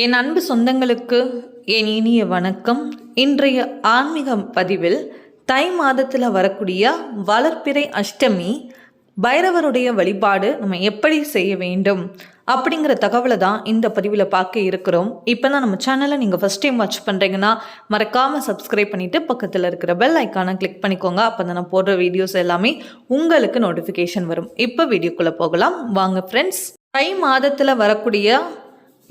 என் அன்பு சொந்தங்களுக்கு என் இனிய வணக்கம். இன்றைய ஆன்மீக பதிவில் தை மாதத்தில் வரக்கூடிய வளர்ப்பிறை அஷ்டமி பைரவருடைய வழிபாடு நம்ம எப்படி செய்ய வேண்டும் அப்படிங்கிற தகவலை தான் இந்த பதிவில் பார்க்க இருக்கிறோம். இப்போ தான் நம்ம சேனலை நீங்கள் ஃபஸ்ட் டைம் வாட்ச் பண்ணுறீங்கன்னா மறக்காமல் சப்ஸ்கிரைப் பண்ணிவிட்டு பக்கத்தில் இருக்கிற பெல் ஐக்கானை கிளிக் பண்ணிக்கோங்க. அப்போ தான் நான் போடுற வீடியோஸ் எல்லாமே உங்களுக்கு நோட்டிஃபிகேஷன் வரும். இப்போ வீடியோக்குள்ளே போகலாம். வாங்க ஃப்ரெண்ட்ஸ் தை மாதத்தில் வரக்கூடிய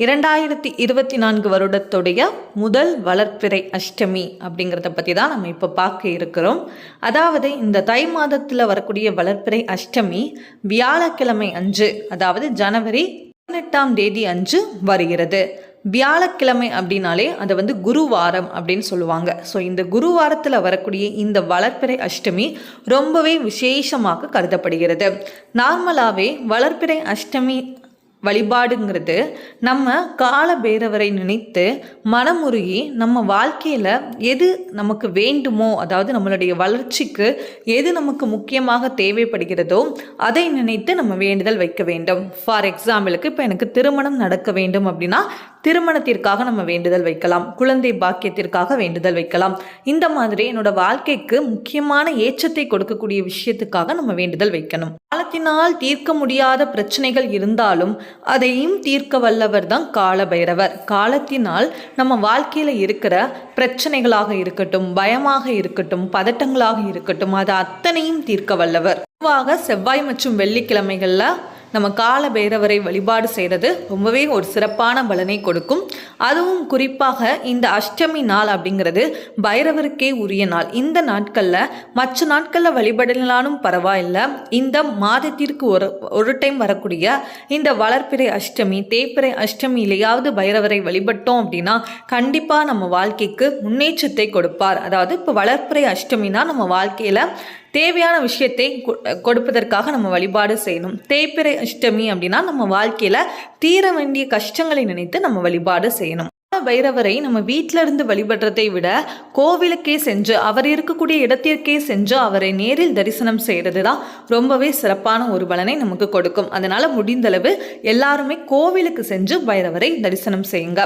இரண்டாயிரத்தி இருபத்தி நான்கு வருடத்துடைய முதல் வளர்ப்பிறை அஷ்டமி அப்படிங்கிறத பற்றி தான் நம்ம இப்போ பார்க்க இருக்கிறோம். அதாவது இந்த தை மாதத்தில் வரக்கூடிய வளர்ப்பிறை அஷ்டமி வியாழக்கிழமை அன்று அதாவது ஜனவரி பதினெட்டாம் தேதி அன்று வருகிறது. வியாழக்கிழமை அப்படின்னாலே அதை வந்து குருவாரம் அப்படின்னு சொல்லுவாங்க. ஸோ இந்த குருவாரத்தில் வரக்கூடிய இந்த வளர்ப்பிறை அஷ்டமி ரொம்பவே விசேஷமாக கருதப்படுகிறது. நார்மலாகவே வளர்ப்பிறை அஷ்டமி வழிபாடுங்கிறது நம்ம கால பேரவரை நினைத்து மனமுருகி நம்ம வாழ்க்கையில் எது நமக்கு வேண்டுமோ அதாவது நம்மளுடைய வளர்ச்சிக்கு எது நமக்கு முக்கியமாக தேவைப்படுகிறதோ அதை நினைத்து நம்ம வேண்டுதல் வைக்க வேண்டும். ஃபார் எக்ஸாம்பிளுக்கு இப்போ எனக்கு திருமணம் நடக்க வேண்டும் அப்படின்னா திருமணத்திற்காக நம்ம வேண்டுதல் வைக்கலாம். குழந்தை பாக்கியத்திற்காக வேண்டுதல் வைக்கலாம். இந்த மாதிரி என்னோட வாழ்க்கைக்கு முக்கியமான ஏற்றத்தை கொடுக்கக்கூடிய விஷயத்துக்காக நம்ம வேண்டுதல் வைக்கணும். காலத்தினால் தீர்க்க முடியாத பிரச்சனைகள் இருந்தாலும் அதையும் தீர்க்க வல்லவர் தான் கால பைரவர் காலத்தினால் நம்ம வாழ்க்கையில் இருக்கிற பிரச்சனைகளாக இருக்கட்டும் பயமாக இருக்கட்டும் பதட்டங்களாக இருக்கட்டும் அது அத்தனையும் தீர்க்க வல்லவர். பொதுவாக செவ்வாய் மற்றும் வெள்ளிக்கிழமைகளில் நம்ம கால பைரவரை வழிபாடு செய்கிறது ரொம்பவே ஒரு சிறப்பான பலனை கொடுக்கும். அதுவும் குறிப்பாக இந்த அஷ்டமி நாள் அப்படிங்கிறது பைரவருக்கே உரிய நாள். இந்த நாட்களில் மற்ற நாட்களில் வழிபடலானும் பரவாயில்ல. இந்த மாதத்திற்கு ஒரு ஒரு டைம் வரக்கூடிய இந்த வளர்ப்பிறை அஷ்டமி தேய்பிறை அஷ்டமியிலையாவது பைரவரை வழிபட்டோம் அப்படின்னா கண்டிப்பாக நம்ம வாழ்க்கைக்கு முன்னேற்றத்தை கொடுப்பார். அதாவது இப்போ வளர்ப்பிறை அஷ்டமினா நம்ம வாழ்க்கையில் தேவையான விஷயத்தை கொடுப்பதற்காக நம்ம வழிபாடு செய்யணும். தேய்பிறை அஷ்டமி அப்படின்னா நம்ம வாழ்க்கையில் தீர வேண்டிய கஷ்டங்களை நினைத்து நம்ம வழிபாடு செய்யணும். பைரவரை நம்ம வீட்டில இருந்து வழிபடுறதை விட கோவிலுக்கே சென்று அவர் இருக்கக்கூடிய இடத்திற்கே சென்று அவரை நேரில் தரிசனம் செய்கிறது தான் ரொம்பவே சிறப்பான ஒரு பலனை நமக்கு கொடுக்கும். அதனால முடிந்தளவு எல்லாருமே கோவிலுக்கு சென்று பைரவரை தரிசனம் செய்யுங்க.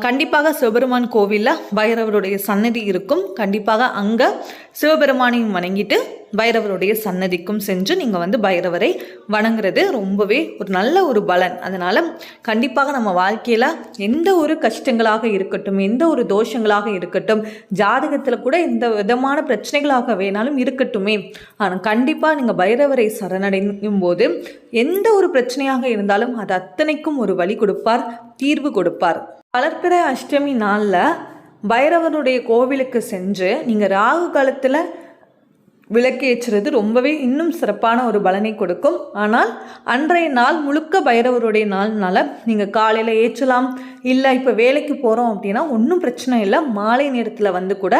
கண்டிப்பாக சிவபெருமான் கோவிலில் பைரவருடைய சன்னதி இருக்கும். கண்டிப்பாக அங்கே சிவபெருமானையும் வணங்கிட்டு பைரவருடைய சன்னதிக்கும் சென்று நீங்கள் வந்து பைரவரை வணங்குறது ரொம்பவே ஒரு நல்ல ஒரு பலன். அதனால் கண்டிப்பாக நம்ம வாழ்க்கையில் எந்த ஒரு கஷ்டங்களாக இருக்கட்டும் எந்த ஒரு தோஷங்களாக இருக்கட்டும் ஜாதகத்தில் கூட எந்த விதமான பிரச்சனைகளாக வேணாலும் இருக்கட்டுமே. ஆனால் கண்டிப்பாக நீங்கள் பைரவரை சரணடையும் போது எந்த ஒரு பிரச்சனையாக இருந்தாலும் அது அத்தனைக்கும் ஒரு வழி கொடுப்பார் தீர்வு கொடுப்பார். வளர்ப்பிற அஷ்டமி நாளில் பைரவனுடைய கோவிலுக்கு சென்று நீங்கள் ராகு காலத்தில் விளக்கேற்றுறது ரொம்பவே இன்னும் சிறப்பான ஒரு பலனை கொடுக்கும். ஆனால் அன்றைய நாள் முழுக்க பைரவருடைய நாள்னால நீங்கள் காலையில் ஏற்றலாம் இல்லை இப்போ வேலைக்கு போகிறோம் அப்படின்னா ஒன்றும் பிரச்சனை இல்லை மாலை நேரத்தில் வந்து கூட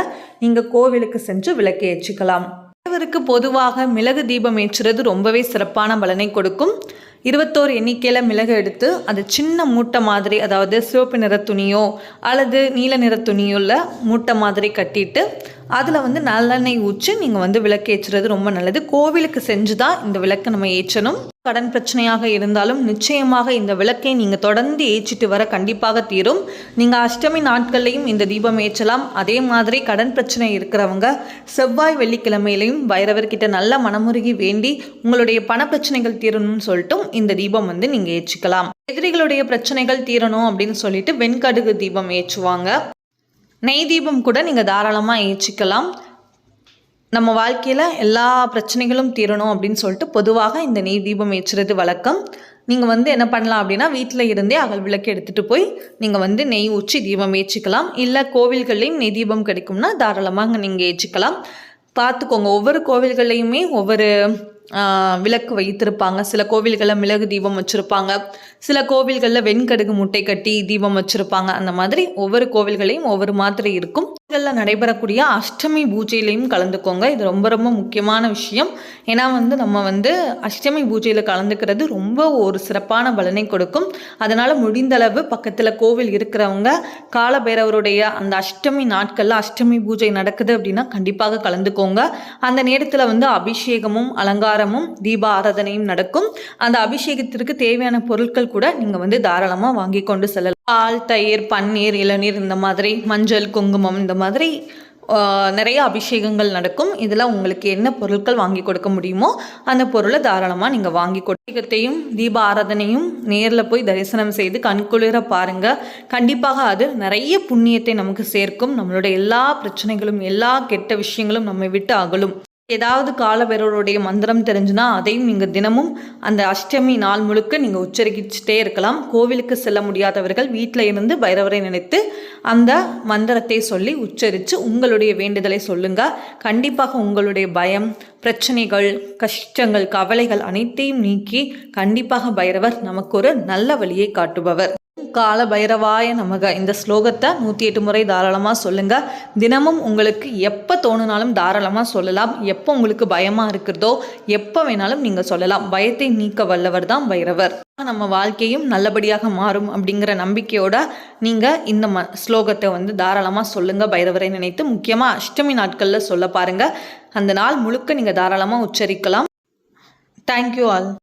நீங்கள் கோவிலுக்கு சென்று விளக்கு ஏற்றிக்கலாம். பைரவருக்கு பொதுவாக மிளகு தீபம் ஏற்றுறது ரொம்பவே சிறப்பான பலனை கொடுக்கும். இருபத்தோரு எண்ணிக்கையில் மிளகு எடுத்து அது சின்ன மூட்டை மாதிரி அதாவது சிவப்பு நிற துணியோ அல்லது நீல நிற துணியோ இல்லை மூட்டை மாதிரி கட்டிட்டு அதில் வந்து நல்லெண்ணெய் ஊற்றி நீங்கள் வந்து விளக்கு ஏற்றுறது ரொம்ப நல்லது. கோவிலுக்கு செஞ்சு தான் இந்த விளக்கை நம்ம ஏற்றணும். கடன் பிரச்சனையாக இருந்தாலும் நிச்சயமாக இந்த விளக்கை நீங்கள் தொடர்ந்து ஏற்றிட்டு வர கண்டிப்பாக தீரும். நீங்கள் அஷ்டமி நாட்கள்லையும் இந்த தீபம் ஏற்றலாம். அதே மாதிரி கடன் பிரச்சனை இருக்கிறவங்க செவ்வாய் வெள்ளிக்கிழமையிலையும் வைரவர்கிட்ட நல்ல மனமுருகி வேண்டி உங்களுடைய பண பிரச்சனைகள் தீரணும்னு சொல்லிட்டும் இந்த தீபம் வந்து நீங்கள் ஏற்றிக்கலாம். எதிரிகளுடைய பிரச்சனைகள் தீரணும் அப்படின்னு சொல்லிட்டு வெண்கடுகு தீபம் ஏற்றுவாங்க. நெய் தீபம் கூட நீங்கள் தாராளமாக ஏற்றிக்கலாம். நம்ம வாழ்க்கையில் எல்லா பிரச்சனைகளும் தீரணும் அப்படின்னு சொல்லிட்டு பொதுவாக இந்த நெய் தீபம் ஏற்றுறது வழக்கம். நீங்கள் வந்து என்ன பண்ணலாம் அப்படின்னா வீட்டில் இருந்தே அகல் விளக்கு எடுத்துகிட்டு போய் நீங்கள் வந்து நெய் ஊற்றி தீபம் ஏற்றிக்கலாம். இல்லை கோவில்கள்லேயும் நெய் தீபம் கிடைக்கும்னா தாராளமாக நீங்கள் ஏற்றிக்கலாம். பார்த்துக்கோங்க ஒவ்வொரு கோவில்கள்லையுமே ஒவ்வொரு விளக்கு வைத்திருப்பாங்க. சில கோவில்களில் மிளகு தீபம் வச்சுருப்பாங்க. சில கோவில்களில் வெண்கடுகு முட்டை கட்டி தீபம் வச்சுருப்பாங்க. அந்த மாதிரி ஒவ்வொரு கோவில்களையும் ஒவ்வொரு மாதிரி இருக்கும். கோவில்களில் நடைபெறக்கூடிய அஷ்டமி பூஜையிலையும் கலந்துக்கோங்க. இது ரொம்ப ரொம்ப முக்கியமான விஷயம். ஏன்னா வந்து நம்ம வந்து அஷ்டமி பூஜையில் கலந்துக்கிறது ரொம்ப ஒரு சிறப்பான பலனை கொடுக்கும். அதனால் முடிந்தளவு பக்கத்தில் கோவில் இருக்கிறவங்க காலபைரவருடைய அந்த அஷ்டமி நாட்களில் அஷ்டமி பூஜை நடக்குது அப்படின்னா கண்டிப்பாக கலந்துக்கோங்க. அந்த நேரத்தில் வந்து அபிஷேகமும் அலங்காரமும் தீப ஆராதனையும் நடக்கும். அந்த அபிஷேகத்திற்கு தேவையான பொருட்கள் கூட நீங்கள் வந்து தாராளமாக வாங்கி கொண்டு செல்லலாம். பால் தயிர் பன்னீர் இளநீர் இந்த மாதிரி மஞ்சள் குங்குமம் இந்த மாதிரி நிறைய அபிஷேகங்கள் நடக்கும். இதில் உங்களுக்கு என்ன பொருட்கள் வாங்கி கொடுக்க முடியுமோ அந்த பொருளை தாராளமாக நீங்கள் வாங்கி கொடுத்தையும் தீப ஆராதனையும் நேரில் போய் தரிசனம் செய்து கண்குளிர பாருங்கள் கண்டிப்பாக அது நிறைய புண்ணியத்தை நமக்கு சேர்க்கும். நம்மளோட எல்லா பிரச்சனைகளும் எல்லா கெட்ட விஷயங்களும் நம்மை விட்டு அகலும். ஏதாவது காலபைரவருடைய மந்திரம் தெரிஞ்சுன்னா அதையும் நீங்கள் தினமும் அந்த அஷ்டமி நாள் முழுக்க நீங்கள் உச்சரிக்கிச்சிட்டே இருக்கலாம். கோவிலுக்கு செல்ல முடியாதவர்கள் வீட்டில் இருந்து பைரவரை நினைத்து அந்த மந்திரத்தை சொல்லி உச்சரித்து உங்களுடைய வேண்டுதலை சொல்லுங்க. கண்டிப்பாக உங்களுடைய பயம் பிரச்சனைகள் கஷ்டங்கள் கவலைகள் அனைத்தையும் நீக்கி கண்டிப்பாக பைரவர் நமக்கு ஒரு நல்ல வழியை காட்டுபவர். கால பைரவாய நமக. இந்த ஸ்லோகத்தை நூற்றி எட்டு முறை தாராளமாக சொல்லுங்கள் தினமும் உங்களுக்கு எப்போ தோணுனாலும் தாராளமாக சொல்லலாம். எப்போ உங்களுக்கு பயமாக இருக்கிறதோ எப்போ வேணாலும் நீங்கள் சொல்லலாம். பயத்தை நீக்க வல்லவர் தான் பைரவர். நம்ம வாழ்க்கையும் நல்லபடியாக மாறும் அப்படிங்கிற நம்பிக்கையோட நீங்கள் இந்த ம ஸ்லோகத்தை வந்து தாராளமாக சொல்லுங்கள் பைரவரை நினைத்து முக்கியமாக அஷ்டமி நாட்களில் சொல்ல பாருங்கள் அந்த நாள் முழுக்க நீங்கள் தாராளமாக உச்சரிக்கலாம். Thank you all